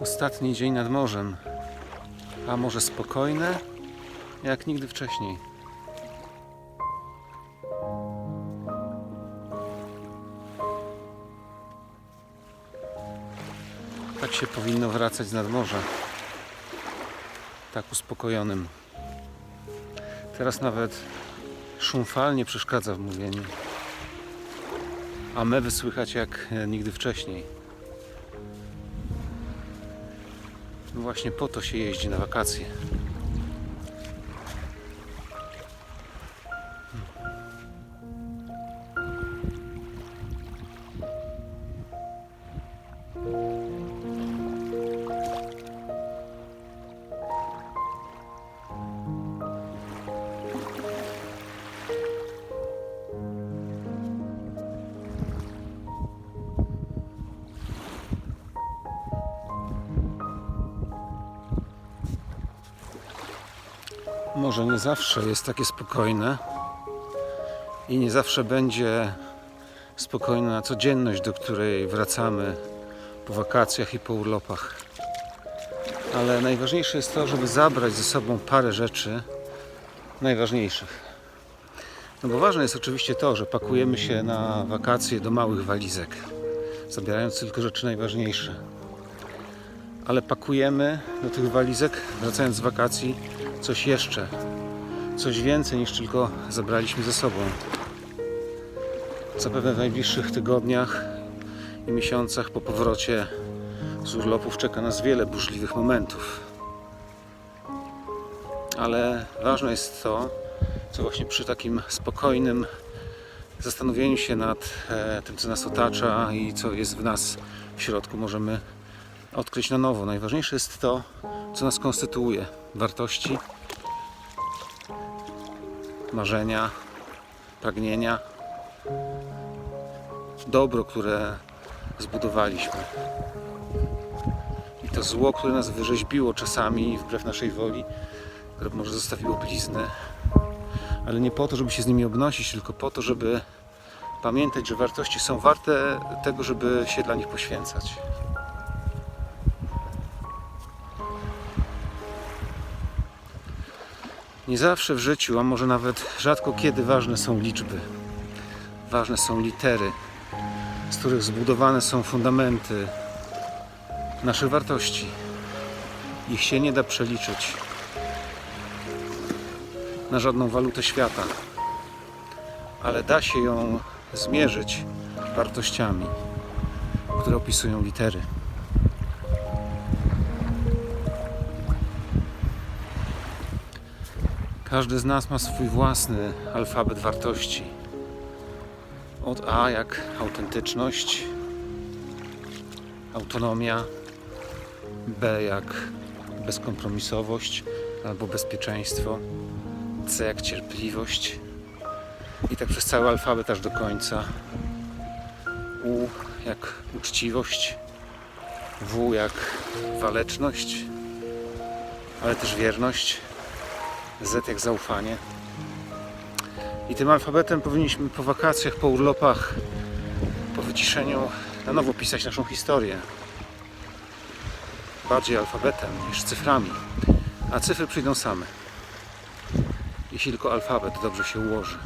Ostatni dzień nad morzem, a może spokojne, jak nigdy wcześniej. Tak się powinno wracać z nadmorza. Tak uspokojonym. Teraz nawet szum fal nie przeszkadza w mówieniu. A mewy słychać jak nigdy wcześniej. Właśnie po to się jeździ na wakacje. Może nie zawsze jest takie spokojne i nie zawsze będzie spokojna codzienność, do której wracamy po wakacjach i po urlopach. Ale najważniejsze jest to, żeby zabrać ze sobą parę rzeczy najważniejszych. No bo ważne jest oczywiście to, że pakujemy się na wakacje do małych walizek, zabierając tylko rzeczy najważniejsze. Ale pakujemy do tych walizek, wracając z wakacji, coś jeszcze, coś więcej niż tylko zabraliśmy ze sobą. Zapewne w najbliższych tygodniach i miesiącach po powrocie z urlopów czeka nas wiele burzliwych momentów. Ale ważne jest to, co właśnie przy takim spokojnym zastanowieniu się nad e, tym, co nas otacza i co jest w nas w środku, możemy odkryć na nowo. Najważniejsze jest to, co nas konstytuuje. Wartości, marzenia, pragnienia, dobro, które zbudowaliśmy. I to zło, które nas wyrzeźbiło czasami wbrew naszej woli, które może zostawiło blizny, ale nie po to, żeby się z nimi obnosić, tylko po to, żeby pamiętać, że wartości są warte tego, żeby się dla nich poświęcać. Nie zawsze w życiu, a może nawet rzadko kiedy ważne są liczby. Ważne są litery, z których zbudowane są fundamenty naszych wartości. Ich się nie da przeliczyć na żadną walutę świata, ale da się ją zmierzyć wartościami, które opisują litery. Każdy z nas ma swój własny alfabet wartości. Od A jak autentyczność, autonomia, B jak bezkompromisowość albo bezpieczeństwo, C jak cierpliwość i tak przez cały alfabet aż do końca. U jak uczciwość, W jak waleczność, ale też wierność. Z jak zaufanie. I tym alfabetem powinniśmy po wakacjach, po urlopach, po wyciszeniu na nowo pisać naszą historię. Bardziej alfabetem niż cyframi. A cyfry przyjdą same. Jeśli tylko alfabet dobrze się ułoży.